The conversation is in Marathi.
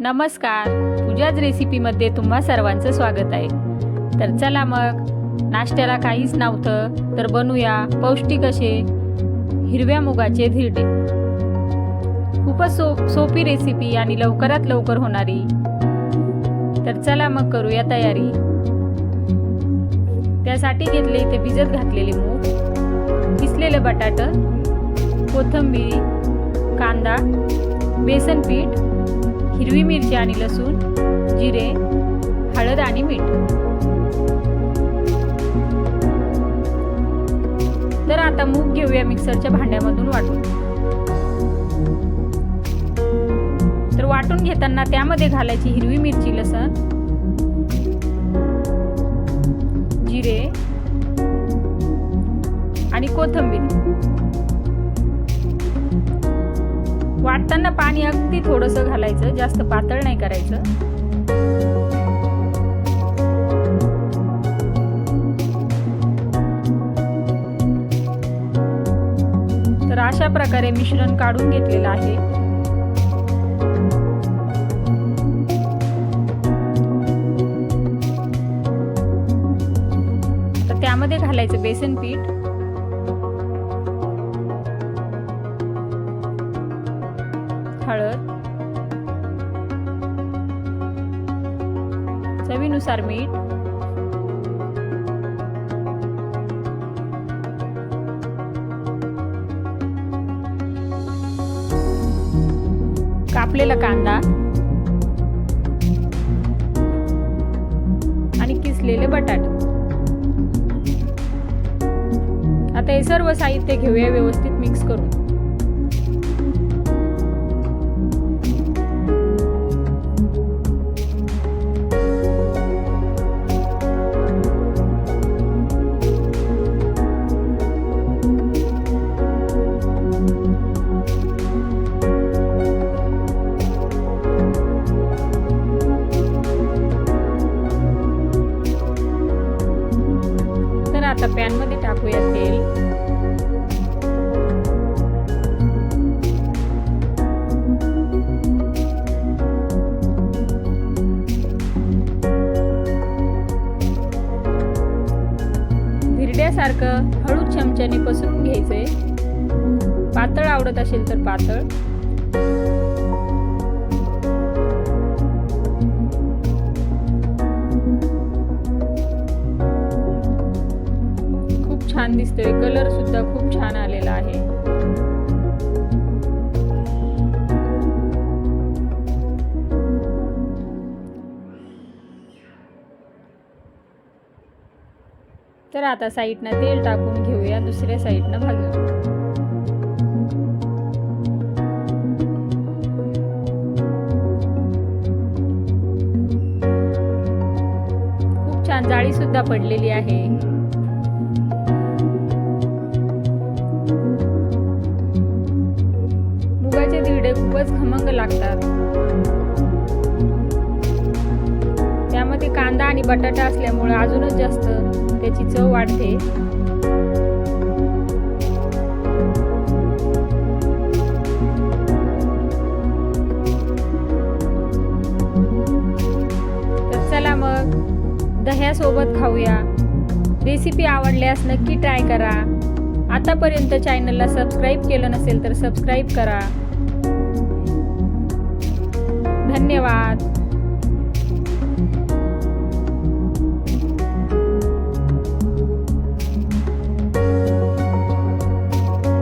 नमस्कार. पूजाच रेसिपीमध्ये तुम्हा सर्वांचं स्वागत आहे. तर चला मग नाश्त्याला काहीच नव्हतं तर बनूया पौष्टिक असे हिरव्या मुगाचे धिरडे. खूपच सो सोपी रेसिपी आणि लवकरात लवकर होणारी. तर चला मग करूया तयारी. त्यासाठी घेतले इथे भिजत घातलेले मूग किसलेलं बटाटं कोथिंबीर कांदा बेसन पीठ हिरवी मिरची आणि लसूण जिरे हळद आणि मीठ. तर आता मूग घेऊया मिक्सरच्या भांड्यामधून वाटून. तर वाटून घेताना त्यामध्ये घालायची हिरवी मिरची लसण जिरे आणि कोथिंबीर. वाटताना पाणी अगदी थोडंसं घालायचं जास्त पातळ नाही करायचं. तर अशा प्रकारे मिश्रण काढून घेतलेलं आहे. तर त्यामध्ये घालायचं बेसन पीठ. हळद चवीनुसार मीठ. कापलेला कांदा. आणि किसलेले बटाटे. आता हे सर्व साहित्य घेऊया व्यवस्थित मिक्स करून. आता पॅनमध्ये टाकूया तेल. धिरड्यासारखं हळू चमच्याने पसरून घ्यायचंय. पातळ आवडत असेल तर पातळ. छान दिसतोय. कलर सुद्धा खूप छान आलेला आहे. तर आता साईडनं तेल टाकून घेऊया दुसऱ्या साईडनं भाजून. खूप छान जाळी सुद्धा पडलेली आहे. खूपच खमंग लागतात. त्यामध्ये कांदा आणि बटाटा असल्यामुळे अजूनच जास्त त्याची चव वाढते. तर चला मग दह्यासोबत खाऊया. रेसिपी आवडल्यास नक्की ट्राय करा. आतापर्यंत चॅनलला सबस्क्राईब केलं नसेल तर सबस्क्राईब करा. धन्यवाद.